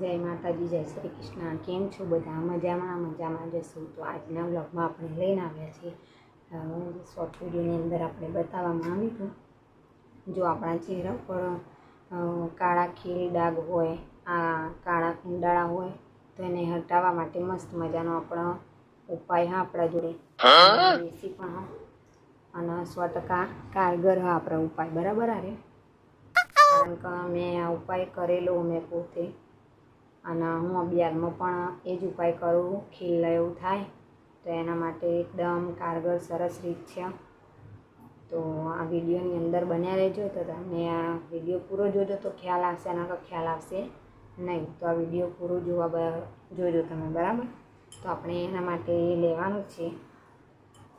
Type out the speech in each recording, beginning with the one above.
જય માતાજી, જય શ્રી કૃષ્ણ. કેમ છો બધા? મજામાં? મજામાં જશું. તો આજના બ્લોગમાં આપણે લઈને આવ્યા છીએ. શોર્ટ વિડીયોની અંદર આપણે બતાવવામાં આવ્યું હતું. જો આપણા ચહેરા પર કાળા ખીલ, ડાઘ હોય, આ કાળા કુંડાળા હોય, તો એને હટાવવા માટે મસ્ત મજાનો આપણો ઉપાય હા આપણા જોડે. એસી પણ હા. અને સો ટકા કારગર હા આપણો ઉપાય. બરાબર આરે કારણ કે મેં આ ઉપાય કરેલો મેં પોતે. અને હું અભિયારમાં પણ એ જ ઉપાય કરું, ખીલ એવું થાય, તો એના માટે એકદમ કારગર સરસ રીત છે. તો આ વિડીયોની અંદર બન્યા રહેજો, તો તમને આ વીડિયો પૂરો જોજો, તો ખ્યાલ આવશે, એના તો ખ્યાલ આવશે નહીં, તો આ વીડિયો પૂરો જોવા જોજો તમે, બરાબર? તો આપણે એના માટે લેવાનું છે.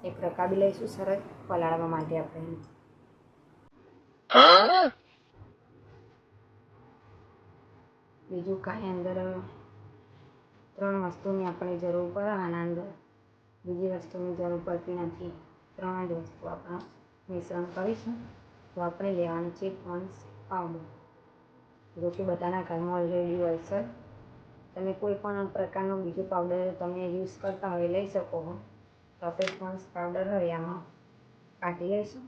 એક રકાબી લઈશું સરસ, પલાળવા માટે આપણે. બીજું કાંઈ અંદર ત્રણ વસ્તુની આપણે જરૂર પડે અંદર. બીજી વસ્તુની જરૂર પડતી નથી. ત્રણ જ વસ્તુ આપણે મિશ્રણ કરીશું. તો આપણે લેવાનું છે પોન્સ પાવડર જો કે બધાના ઘરમાં ઓલરેડી હોય છે. તમે કોઈ પણ પ્રકારનો બીજો પાવડર તમે યુઝ કરતા હોય, લઈ શકો તો આપણે પોન્સ પાવડર હોય આમાં કાઢી લઈશું.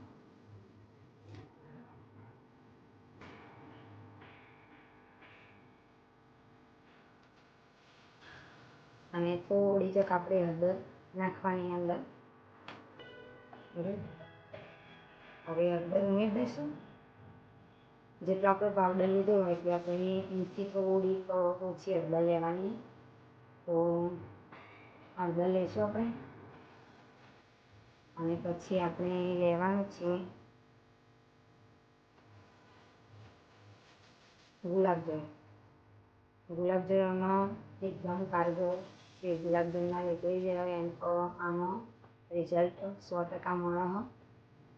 અને થોડી જક આપણે હળદર નાખવાની અંદર. હવે હળદર ઉમેરી દઈશું. જેટલો આપણે પાવડર લીધો હોય એટલે આપણે એનાથી થોડીક ઓછી હળદર લેવાની. તો હળદર લઈશું આપણે. અને પછી આપણે લેવાનું છે ગુલાબજળ ગુલાબજળમાં એકદમ કારગર છે ગુલાબજળના લીધે જ એમ તો આનો રિઝલ્ટ સો ટકા મળે છે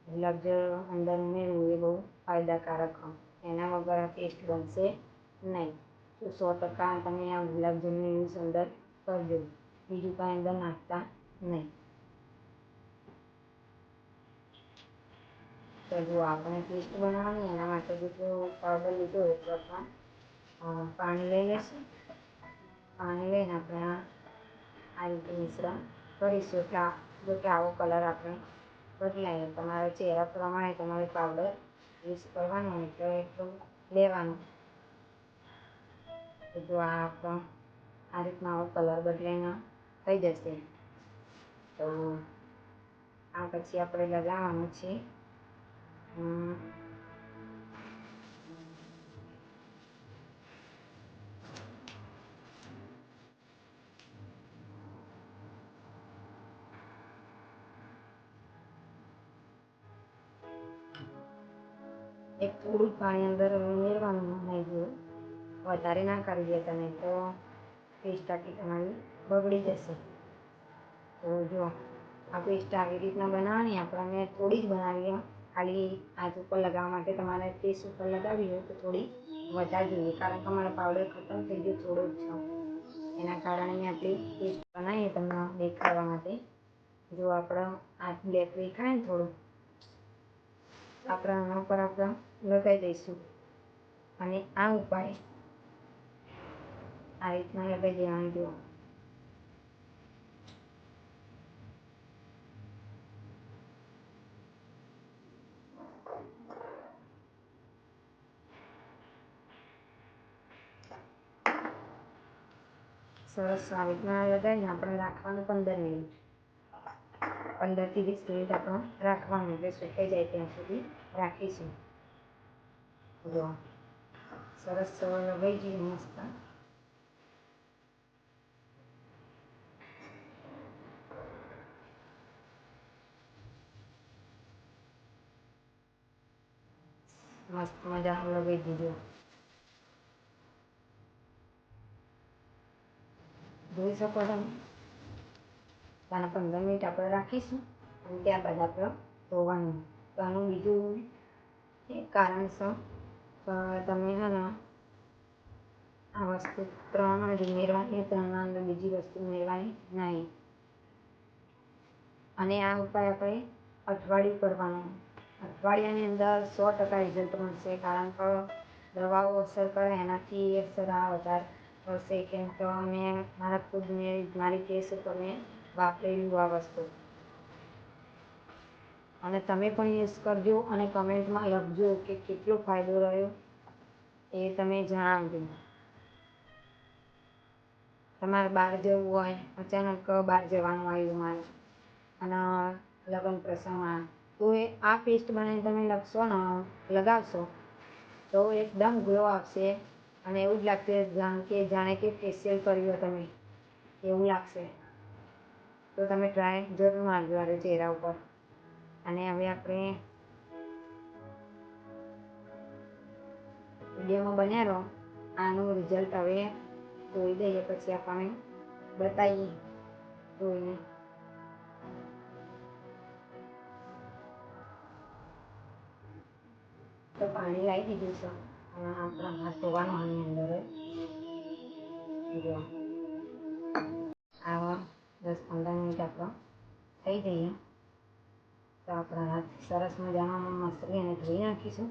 ગુલાબજળ અંદર ઉમેરવું એ બહુ ફાયદાકારક છે એના વગર આ ટેસ્ટ બનશે નહીં. તો સો ટકા તમે આ ગુલાબજળનો યુઝ અંદર કરજો. બીજું કાંઈ અંદર નાખતા નહીં. તો જો આપણે પેસ્ટ બનાવવાની, એના માટે જેટલું પાવડર લીધો એટલું પાણી લઈ લઈશું. પાણી લઈને આપણે આ આ રીતે મિશ્રણ કરીશું એટલે આ- જો કે આવો કલર આપણે બદલાય તમારા ચહેરા પ્રમાણે તમારે પાવડર યુઝ કરવાનો તો એટલું લેવાનું. તો આ આપણો આ રીતના આવો કલર બદલાઈને થઈ જશે. તો આ પછી આપણે લગાવવાનું છે. એક થોડું પાણી અંદર ઉમેરવાનું નહીં જોઈએ વધારે ના કરી દેતા નહીં તો પેસ્ટ તમારી બગડી જશે. તો જો, આ પેસ્ટ આવી રીતના બનાવવાની આપણે મેં થોડી જ બનાવી ખાલી હાથ ઉપર લગાવવા માટે તમારે ફેસ ઉપર લગાવી હોય તો થોડી વધારે જોઈએ. કારણ કે અમારો પાવડર ખતમ થઈ ગયો થોડો જ એના કારણે મેં આપણી પેસ્ટ બનાવીએ તમને દેખાડવા માટે. જો આપણો હાથ બ્લેક દેખાય ને થોડું. આપણા ઉપર આપણે લગાવી દઈશું. અને આ ઉપાય આ રીતના લગાવી દેવાનું જો સરસ, આ રીતના લગાવીને આપણે રાખવાનું પંદર મિનિટ. પંદરથી વીસ મિનિટ આપણે રાખવાનું. એટલે સુકાઈ જાય ત્યાં સુધી રાખીશું. જો સરસ લગાઈ જઈએ મસ્ત. મસ્ત મજા લગાવી દીધો જોઈ શકો તમે તાના પંદર મિનિટ આપણે રાખીશું. અને ત્યારબાદ આપણે ધોવાનું. આનું બીજું કારણસર કે તમે છે ને આ વસ્તુ ત્રણ જ ઉમેરવાની ત્રણના અંદર બીજી વસ્તુ ઉમેરવાની નહીં અને આ ઉપાય આપણે અઠવાડિયું કરવાનો અઠવાડિયાની અંદર સો ટકા રિઝલ્ટ મળશે કારણ કે દવાઓ અસર કરે એનાથી અસર આ વધારે થશે કેમ તો મેં મારા ખુદ મેં મારી કેસ ઉપર મેં વાપરેલું આ વસ્તુ અને તમે પણ યુઝ કરજો અને કમેન્ટમાં લખજો કે કેટલો ફાયદો રહ્યો એ તમે જણાવજો. તમારે બહાર જવું હોય, અચાનક બહાર જવાનું આવ્યું મારે અને લગ્ન પ્રસંગમાં. તો એ આ પેસ્ટ બનાવીને તમે લખશો ને, લગાવશો, તો એકદમ ગ્લો આવશે અને એવું જ લાગશે જાણ કે જાણે કે ફેશિયલ કર્યો તમે, એવું લાગશે. તો તમે ટ્રાય જરૂર મારજો આ ચહેરા ઉપર. અને હવે આપણે વિડીયોમાં બન્યા રહો આનું રિઝલ્ટ હવે જોઈ દઈએ પછી આપણે બતાવીએ જોઈને તો પાણી લાવી દીધું છે હવે આપણા ધોવાનું આની અંદર જો આવા દસ પંદર મિનિટ આપણો થઈ જઈએ સરસ મજામાં મસ્ત અને ધોઈ નાખીશું.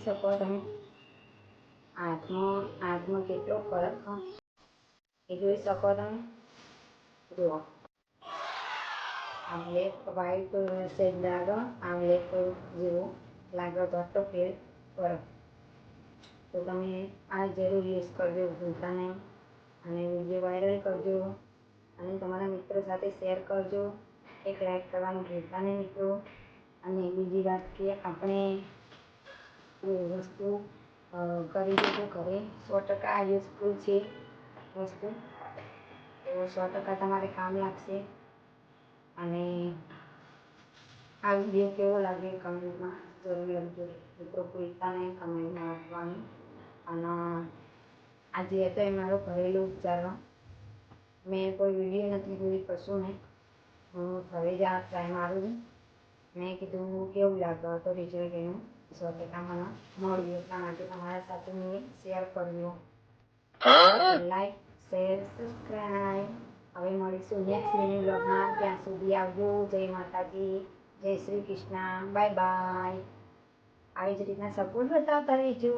જોઈ શકો તમે હાથમાં હાથમાં કેટલો ફરક એ જોઈ શકો તમે? જુઓ. આમલેટ વ્હાઈટ શેડ લાગો આમલેટ જેવો લાગો તો આટલો ફેર ફરક. તો તમે આ જરૂર યુઝ કરજો, ભૂલતા અને વીડિયો વાયરલ કરજો. અને તમારા મિત્રો સાથે શેર કરજો. એક લાઈક કરવાનું ભૂલતા નહીં મિત્રો. અને બીજી વાત કે આપણે એ વસ્તુ કરી દેજો ઘરે સો ટકા યુઝફુલ છે વસ્તુ. તો સો ટકા તમારે કામ લાગશે. અને આ વીડિયો કેવો લાગે કમેન્ટમાં જરૂર લખજો. મિત્રો ભૂલતા નહીં કમેન્ટમાં લખવાનું અને આજે હતો એ મારો ઘરેલું ઉપચારનો મેં કોઈ વીડિયો નથી જોઈ, કશું નહીં. હું ઘરે જ આ ટ્રાય મારું. મેં કીધું, કેવું લાગે તો રિઝલ્ટ એનું. સો ટકા મને મળ્યું એટલા માટે તમારા સાથે મેં શેર કર્યું લાઈક શેર સબસ્ક્રાઈબ હવે મળીશું નેક્સ્ટ મિની બ્લોગમાં ત્યાં સુધી આવજો જય માતાજી જય શ્રી કૃષ્ણ બાય બાય આવી જ રીતના સપોર્ટ બતાવતા રહેજો